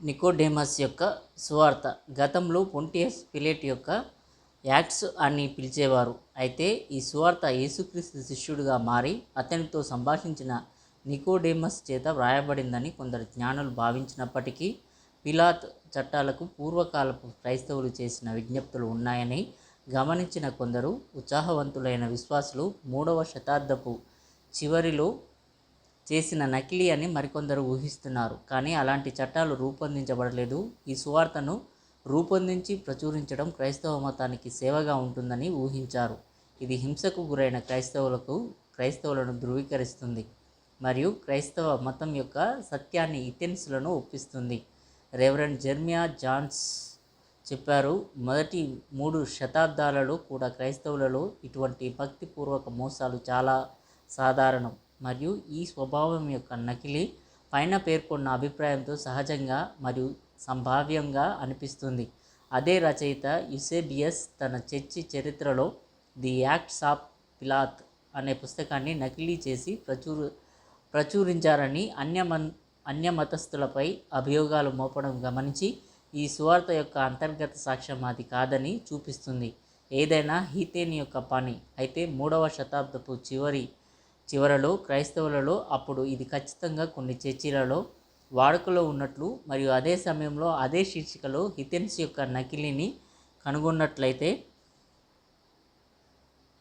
నికోడేమస్ యొక్క సువార్త. గతంలో పొంటియస్ పిలేట్ యొక్క యాక్ట్స్ అని పిలిచేవారు. అయితే ఈ సువార్త యేసుక్రీస్తు శిష్యుడిగా మారి అతనితో సంభాషించిన నికోడేమస్ చేత వ్రాయబడిందని కొందరు జ్ఞానులు భావించినప్పటికీ పిలాత్ చట్టాలకు పూర్వకాలపు క్రైస్తవులు చేసిన విజ్ఞప్తులు ఉన్నాయని గమనించిన కొందరు ఉత్సాహవంతులైన విశ్వాసులు మూడవ శతాబ్దపు చివరిలో చేసిన నకిలీ అని మరికొందరు ఊహిస్తున్నారు. కానీ అలాంటి చట్టాలు రూపొందించబడలేదు. ఈ సువార్తను రూపొందించి ప్రచురించడం క్రైస్తవ మతానికి సేవగా ఉంటుందని ఊహించారు. ఇది హింసకు గురైన క్రైస్తవులకు క్రైస్తవులను ధృవీకరిస్తుంది మరియు క్రైస్తవ మతం యొక్క సత్యాన్ని ఇథెన్స్లను ఒప్పిస్తుంది. రెవరెండ్ జెర్మియా జాన్స్ చెప్పారు మొదటి మూడు శతాబ్దాలలో కూడా క్రైస్తవులలో ఇటువంటి భక్తిపూర్వక మోసాలు చాలా సాధారణం. మరియు ఈ స్వభావం యొక్క నకిలీ పైన పేర్కొన్న అభిప్రాయంతో సహజంగా మరియు సంభావ్యంగా అనిపిస్తుంది. అదే రచయిత యుసేబియస్ తన చర్చి చరిత్రలో ది యాక్ట్స్ ఆఫ్ పిలాత్ అనే పుస్తకాన్ని నకిలీ చేసి ప్రచుర ప్రచురించారని అన్యమన్ అన్యమతస్థులపై అభియోగాలు మోపడం గమనించి ఈ సువార్త యొక్క అంతర్గత సాక్ష్యం అది కాదని చూపిస్తుంది. ఏదైనా హీతేని యొక్క పని. అయితే మూడవ శతాబ్దపు చివరి చివరలో క్రైస్తవులలో అప్పుడు ఇది ఖచ్చితంగా కొన్ని చర్చిలలో వాడుకలో ఉన్నట్లు మరియు అదే సమయంలో అదే శీర్షికలో హితెన్స్ యొక్క నకిలీని కనుగొన్నట్లయితే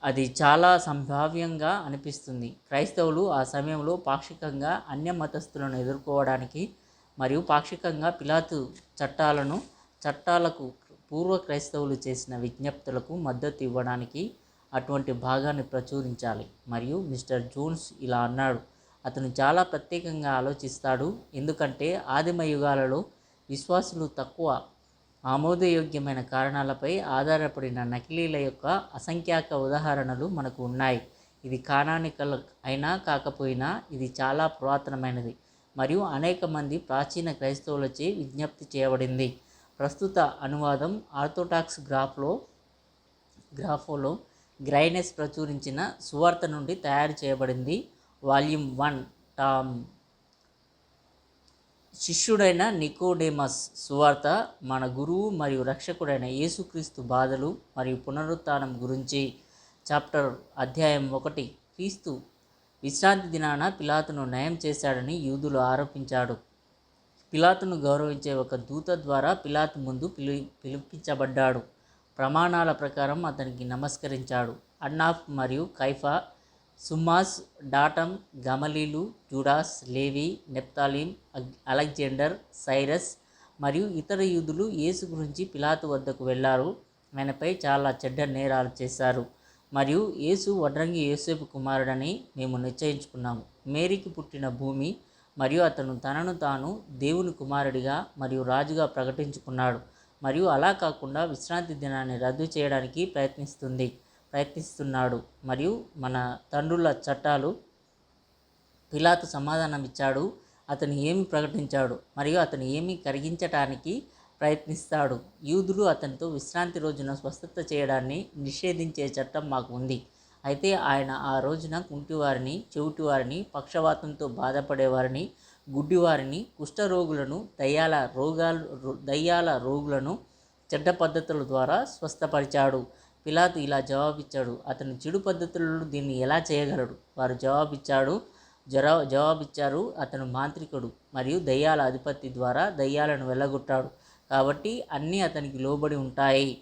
అది చాలా సంభావ్యంగా అనిపిస్తుంది. క్రైస్తవులు ఆ సమయంలో పాక్షికంగా అన్య మతస్థులను ఎదుర్కోవడానికి మరియు పాక్షికంగా పిలాతు చట్టాలను చట్టాలకు పూర్వ క్రైస్తవులు చేసిన విజ్ఞప్తులకు మద్దతు ఇవ్వడానికి అటువంటి భాగాన్ని ప్రచురించాలి. మరియు మిస్టర్ జోన్స్ ఇలా అన్నాడు. అతను చాలా ప్రత్యేకంగా ఆలోచిస్తాడు. ఎందుకంటే ఆదిమ యుగాలలో విశ్వాసులు తక్కువ ఆమోదయోగ్యమైన కారణాలపై ఆధారపడిన నకిలీల యొక్క అసంఖ్యాక ఉదాహరణలు మనకు ఉన్నాయి. ఇది కానానికల్ అయినా కాకపోయినా ఇది చాలా పురాతనమైనది మరియు అనేక మంది ప్రాచీన క్రైస్తవులచే విజ్ఞప్తి చేయబడింది. ప్రస్తుత అనువాదం ఆర్థోడాక్స్ గ్రాఫ్లో గ్రాఫోలో గ్రైనెస్ ప్రచురించిన సువార్త నుండి తయారు చేయబడింది. Volume one Tom. శిష్యుడైన నికోడేమస్ సువార్త మన గురువు మరియు రక్షకుడైన యేసుక్రీస్తు బాధలు మరియు పునరుత్థానం గురించి చాప్టర్ అధ్యాయం ఒకటి క్రీస్తు విశ్రాంతి దినాన పిలాతును నయం చేశాడని యూదులు ఆరోపించాడు. పిలాతును గౌరవించే ఒక దూత ద్వారా పిలాతు ముందు పిలి పిలిపించబడ్డాడు. ప్రమాణాల ప్రకారం అతనికి నమస్కరించాడు. అన్నాఫ్ మరియు Caiaphas Summas Datam Gamaliel Judas Levi Nephthalim Alexander Cyrus మరియు ఇతర యూదులు యేసు గురించి పిలాతు వద్దకు వెళ్ళారు ఆయనపై చాలా చెడ్డ నేరాలు చేశారు. మరియు యేసు వడ్రంగి యేసేపు కుమారుడని మేము నిశ్చయించుకున్నాము. మేరీకి పుట్టిన భూమి మరియు అతను తనను తాను దేవుని కుమారుడిగా మరియు రాజుగా ప్రకటించుకున్నాడు. మరియు అలా కాకుండా విశ్రాంతి దినాన్ని రద్దు చేయడానికి ప్రయత్నిస్తుంది ప్రయత్నిస్తున్నాడు. మరియు మన తండ్రుల చట్టాలు పిలాతు సమాధానం ఇచ్చాడు అతను ఏమి ప్రకటించాడు మరియు అతను ఏమి కరిగించటానికి ప్రయత్నిస్తాడు? యూదులు అతనితో విశ్రాంతి రోజున స్వస్థత చేయడాన్ని నిషేధించే చట్టం మాకు ఉంది. అయితే ఆయన ఆ రోజున కుంటివారిని చెవిటివారిని పక్షవాతంతో బాధపడేవారిని గుడ్డివారిని కుష్ఠరోగులను దయ్యాల రోగాలు దయ్యాల రోగులను చెడ్డ పద్ధతుల ద్వారా స్వస్థపరిచాడు. పిలాతు ఇలా జవాబిచ్చాడు. అతను చెడు పద్ధతులలో దీన్ని ఎలా చేయగలడు? వారు జవాబిచ్చాడు జరా జవాబిచ్చారు అతను మాంత్రికుడు మరియు దయ్యాల అధిపతి ద్వారా దయ్యాలను వెళ్ళగొట్టాడు. కాబట్టి అన్నీ అతనికి లోబడి ఉంటాయి.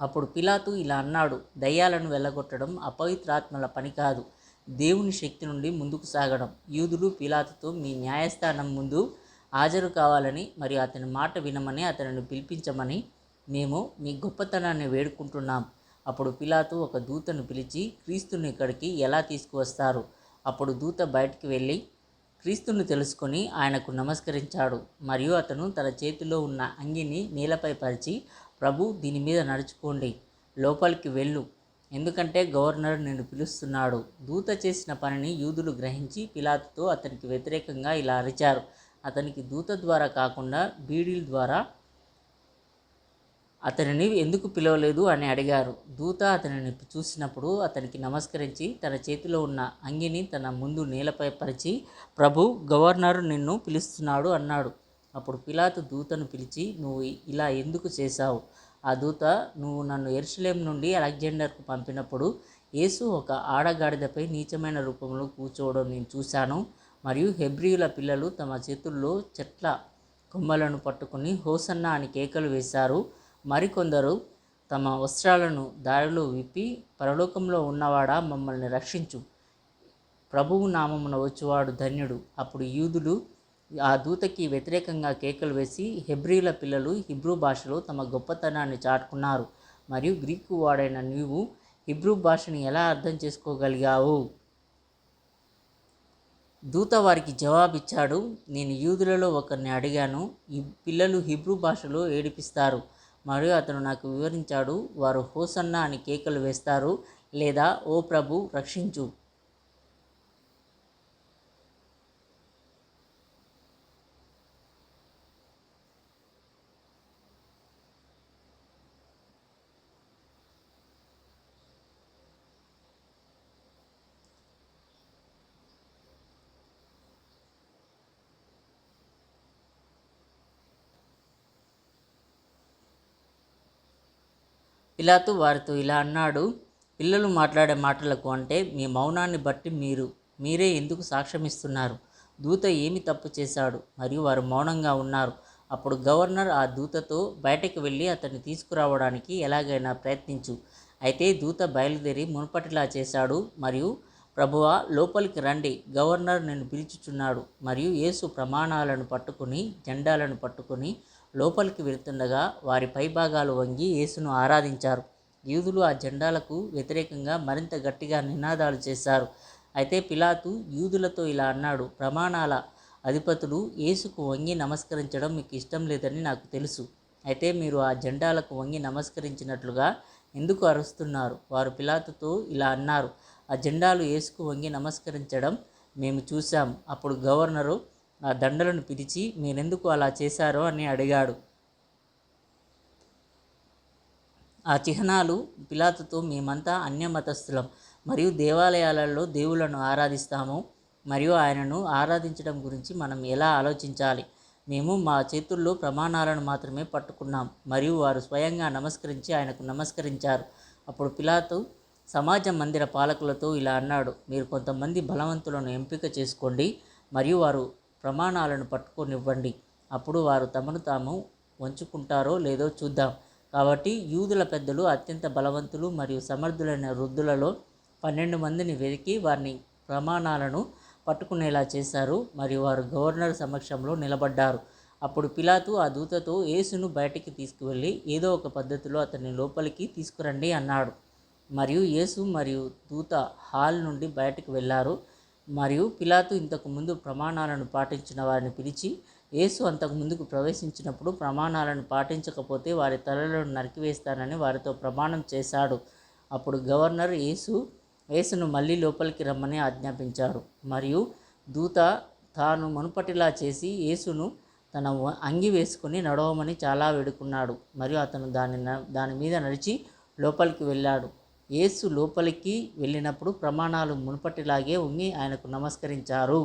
అప్పుడు పిలాతు ఇలా అన్నాడు దయ్యాలను వెళ్ళగొట్టడం అపవిత్రాత్మల పని కాదు. దేవుని శక్తి నుండి ముందుకు సాగడం. యూదులు పిలాతుతో మీ న్యాయస్థానం ముందు హాజరు కావాలని మరియు అతని మాట వినమని అతనిని పిలిపించమని మేము మీ గొప్పతనాన్ని వేడుకుంటున్నాం. అప్పుడు పిలాతు ఒక దూతను పిలిచి క్రీస్తుని ఇక్కడికి ఎలా తీసుకువస్తారు? అప్పుడు దూత బయటికి వెళ్ళి క్రీస్తును తెలుసుకొని ఆయనకు నమస్కరించాడు. మరియు అతను తన చేతిలో ఉన్న అంగిని నేలపై పరిచి ప్రభు దీని మీద నడుచుకోండి. లోపలికి వెళ్ళు. ఎందుకంటే గవర్నర్ నిన్ను పిలుస్తున్నాడు. దూత చేసిన పనిని యూదులు గ్రహించి పిలాతుతో అతనికి వ్యతిరేకంగా ఇలా అరిచారు. అతనికి దూత ద్వారా కాకుండా బీడీల ద్వారా అతనిని ఎందుకు పిలవలేదు అని అడిగారు. దూత అతనిని చూసినప్పుడు అతనికి నమస్కరించి తన చేతిలో ఉన్న అంగిని తన ముందు నేలపై పరిచి ప్రభు గవర్నర్ నిన్ను పిలుస్తున్నాడు అన్నాడు. అప్పుడు పిలాతు దూతను పిలిచి నువ్వు ఇలా ఎందుకు చేశావు? ఆ దూత నువ్వు నన్ను ఎరుసలేం నుండి అలెగ్జాండర్కు పంపినప్పుడు యేసు ఒక ఆడగాడిదపై నీచమైన రూపంలో కూర్చోవడం నేను చూశాను. మరియు హెబ్రియుల పిల్లలు తమ చేతుల్లో చెట్ల కొమ్మలను పట్టుకుని హోసన్న అని కేకలు వేశారు. మరికొందరు తమ వస్త్రాలను దారిలో విప్పి పరలోకంలో ఉన్నవాడా మమ్మల్ని రక్షించు. ప్రభువు నామమున వచ్చువాడు ధన్యుడు. అప్పుడు యూదులు ఆ దూతకి వ్యతిరేకంగా కేకలు వేసి హెబ్రిల పిల్లలు హిబ్రూ భాషలో తమ గొప్పతనాన్ని చాటుకున్నారు. మరియు గ్రీకు వాడైన నీవు హిబ్రూ భాషని ఎలా అర్థం చేసుకోగలిగావు? దూత వారికి జవాబిచ్చాడు నేను యూదులలో ఒకరిని అడిగాను. ఈ పిల్లలు హిబ్రూ భాషలో ఏడిపిస్తారు. మరియు అతను నాకు వివరించాడు వారు హోసన్న అని కేకలు వేస్తారు లేదా ఓ ప్రభు రక్షించు. పిలాతు వారితో ఇలా అన్నాడు పిల్లలు మాట్లాడే మాటలకు అంటే మీ మౌనాన్ని బట్టి మీరు మీరే ఎందుకు సాక్ష్యమిస్తున్నారు? దూత ఏమి తప్పు చేశాడు? మరియు వారు మౌనంగా ఉన్నారు. అప్పుడు గవర్నర్ ఆ దూతతో బయటకు వెళ్ళి అతన్ని తీసుకురావడానికి ఎలాగైనా ప్రయత్నించు. అయితే దూత బయలుదేరి మునుపటిలా చేశాడు. మరియు ప్రభువా లోపలికి రండి. గవర్నర్ నేను పిలుచుచున్నాడు. మరియు యేసు ప్రమాణాలను పట్టుకుని జెండాలను పట్టుకుని లోపలికి వెళ్తుండగా వారి పైభాగాలు వంగి యేసును ఆరాధించారు. యూదులు ఆ జెండాలకు వ్యతిరేకంగా మరింత గట్టిగా నినాదాలు చేశారు. అయితే పిలాతు యూదులతో ఇలా అన్నాడు ప్రమాణాల అధిపతులు యేసుకు వంగి నమస్కరించడం మీకు ఇష్టం లేదని నాకు తెలుసు. అయితే మీరు ఆ జెండాలకు వంగి నమస్కరించినట్లుగా ఎందుకు అరుస్తున్నారు? వారు పిలాతుతో ఇలా అన్నారు ఆ జెండాలు యేసుకు వంగి నమస్కరించడం మేము చూశాం. అప్పుడు గవర్నరు ఆ దండలను పిలిచి మీరెందుకు అలా చేశారో అని అడిగాడు. ఆ చిహ్నాలు పిలాతుతో మేమంతా అన్యమతస్థులం. మరియు దేవాలయాలలో దేవులను ఆరాధిస్తాము. మరియు ఆయనను ఆరాధించడం గురించి మనం ఎలా ఆలోచించాలి? మేము మా చేతుల్లో ప్రమాణాలను మాత్రమే పట్టుకున్నాం. మరియు వారు స్వయంగా నమస్కరించి ఆయనకు నమస్కరించారు. అప్పుడు పిలాతు సమాజ మందిర పాలకులతో ఇలా అన్నాడు మీరు కొంతమంది బలవంతులను ఎంపిక చేసుకోండి. మరియు వారు ప్రమాణాలను పట్టుకొనివ్వండి. అప్పుడు వారు తమను తాము వంచుకుంటారో లేదో చూద్దాం. కాబట్టి యూదుల పెద్దలు అత్యంత బలవంతులు మరియు సమర్థులైన వృద్ధులలో పన్నెండు మందిని వెతికి వారిని ప్రమాణాలను పట్టుకునేలా చేశారు. మరియు వారు గవర్నర్ సమక్షంలో నిలబడ్డారు. అప్పుడు పిలాతు ఆ దూతతో యేసును బయటికి తీసుకువెళ్ళి ఏదో ఒక పద్ధతిలో అతన్ని లోపలికి తీసుకురండి అన్నాడు. మరియు యేసు మరియు దూత హాల్ నుండి బయటకు వెళ్ళారు. మరియు పిలాతు ఇంతకు ముందు ప్రమాణాలను పాటించిన వారిని పిలిచి యేసు అంతకు ముందుకు ప్రవేశించినప్పుడు ప్రమాణాలను పాటించకపోతే వారి తలలను నరికివేస్తానని వారితో ప్రమాణం చేశాడు. అప్పుడు గవర్నర్ యేసు యేసును మళ్ళీ లోపలికి రమ్మని ఆజ్ఞాపించాడు మరియు దూత తాను మునుపటిలా చేసి యేసును తన అంగి వేసుకుని నడవమని చాలా వేడుకున్నాడు. మరియు అతను దాని న- దాని మీద నడిచి లోపలికి వెళ్ళాడు. యేసు లోపలికి వెళ్ళినప్పుడు ప్రమాణాలు మునుపటిలాగే ఉంగి ఆయనకు నమస్కరించారు.